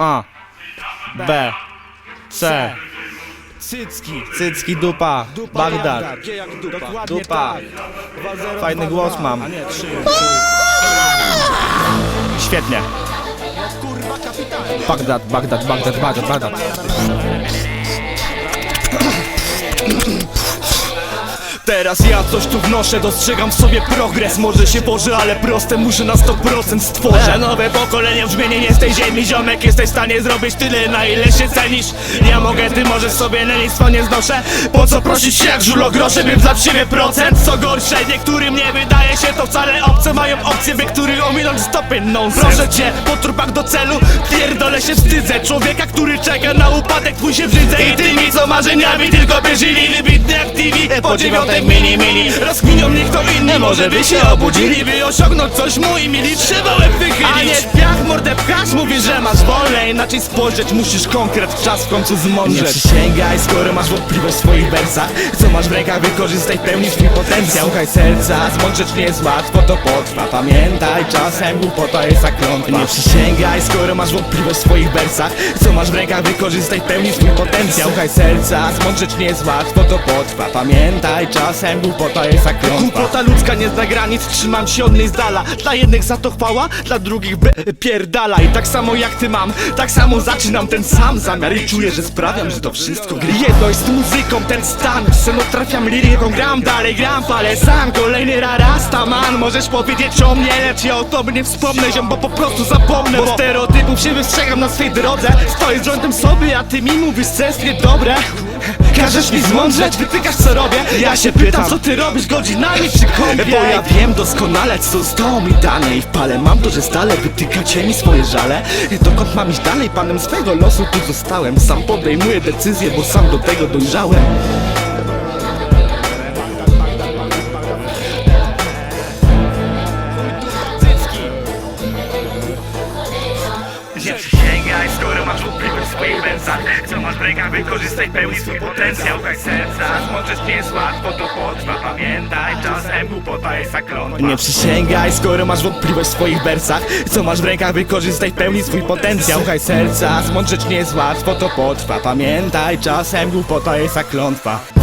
A. B. C. Cycki. Cycki dupa. Dupa Bagdad. G jak dupa. Dokładnie Dupa. tak. Fajny głos mam. A nie. Świetnie. Kurwa kapitalnie. Bagdad, Bagdad, Bagdad, Bagdad, Bagdad. Teraz ja coś tu wnoszę, dostrzegam w sobie progres. Może się Boże, ale proste muszę na 100% stworzę. Nowe pokolenie brzmienie nie z tej ziemi. Ziomek, jesteś w stanie zrobić tyle, na ile się cenisz. Ja mogę, ty możesz sobie lenistwo nie znoszę. Po co prosić się jak żul o grosze, bym za siebie procent? Co gorsze, niektórym nie wydaje się to wcale obce. Mają opcję, by których ominąć stopy nonsens. Proszę cię, po trupach do celu, pierdolę się wstydzę. Człowieka, który czeka na upadek, twój się brzydzę I tymi, co marzeniami tylko żyli Wybitny jak TV, po dziewiątek mini mini. Rozkminią mnie kto inny, może by się obudzili. By osiągnąć coś mój mili, trzeba łeb wychylić. A nie w mordę pchasz, mówisz, że masz wolne Inaczej spojrzeć musisz konkret, czas w końcu zmądrzeć Nie przysięgaj, skoro masz wątpliwość w swoich wersach. Co masz w rękach, wykorzystaj w pełni swój potencjał. Słuchaj serca, zmądrzeć nie jest łatwo, to potrwa. Pamiętaj, czasem głupota jest jak klątwa Nie przysięgaj, skoro masz wątpliwość w swoich wersach. Co masz w rękach, wykorzystaj w pełni swój potencjał. Słuchaj serca, zmądrzeć nie jest łatwo, to potrwa. Pamiętaj, czasem głupota jest jak klątwa Głupota ludzka nie zna granic, trzymam się od niej z dala. Dla jednych za to chwała, dla drugich be, pierdala I tak samo jak ty mam, tak samo zaczynam ten sam zamiar. I czuję, że sprawiam, że to wszystko gry. Jedno jest muzyką, ten stan. Seno trafiam liryką, gram. Dalej, gram ale sam. Kolejny rarasta man, możesz powiedzieć o mnie Lecz ja o tobie nie wspomnę, ziom, bo po prostu zapomnę Bo stereotypów się wystrzegam na swej drodze. Stoję z rządem sobie, a ty mi mówisz, co jest niedobре Każesz mi zmądrzeć, wytykasz co robię. Ja się pytam, co ty robisz godzinami przy kąpie? Bo ja wiem doskonale, co zostało mi dane I w pale. Mam to, że stale wytykacie mi swoje żale. Dokąd mam iść dalej, panem swego losu tu zostałem. Sam podejmuję decyzję, bo sam do tego dojrzałem Nie przysięgaj, skoro masz wątpliwość w swoich wersach Co masz w rękach, wykorzystaj pełni swój potencjał. Słuchaj serca, zmądrzeć nie jest łatwo, to potrwa. Pamiętaj, czasem głupota jest jak klątwa Nie przysięgaj, skoro masz wątpliwość w swoich wersach Co masz w rękach, wykorzystaj pełni swój potencjał. Słuchaj serca, zmądrzeć nie jest łatwo, to potrwa. Pamiętaj, czasem głupota jest jak klątwa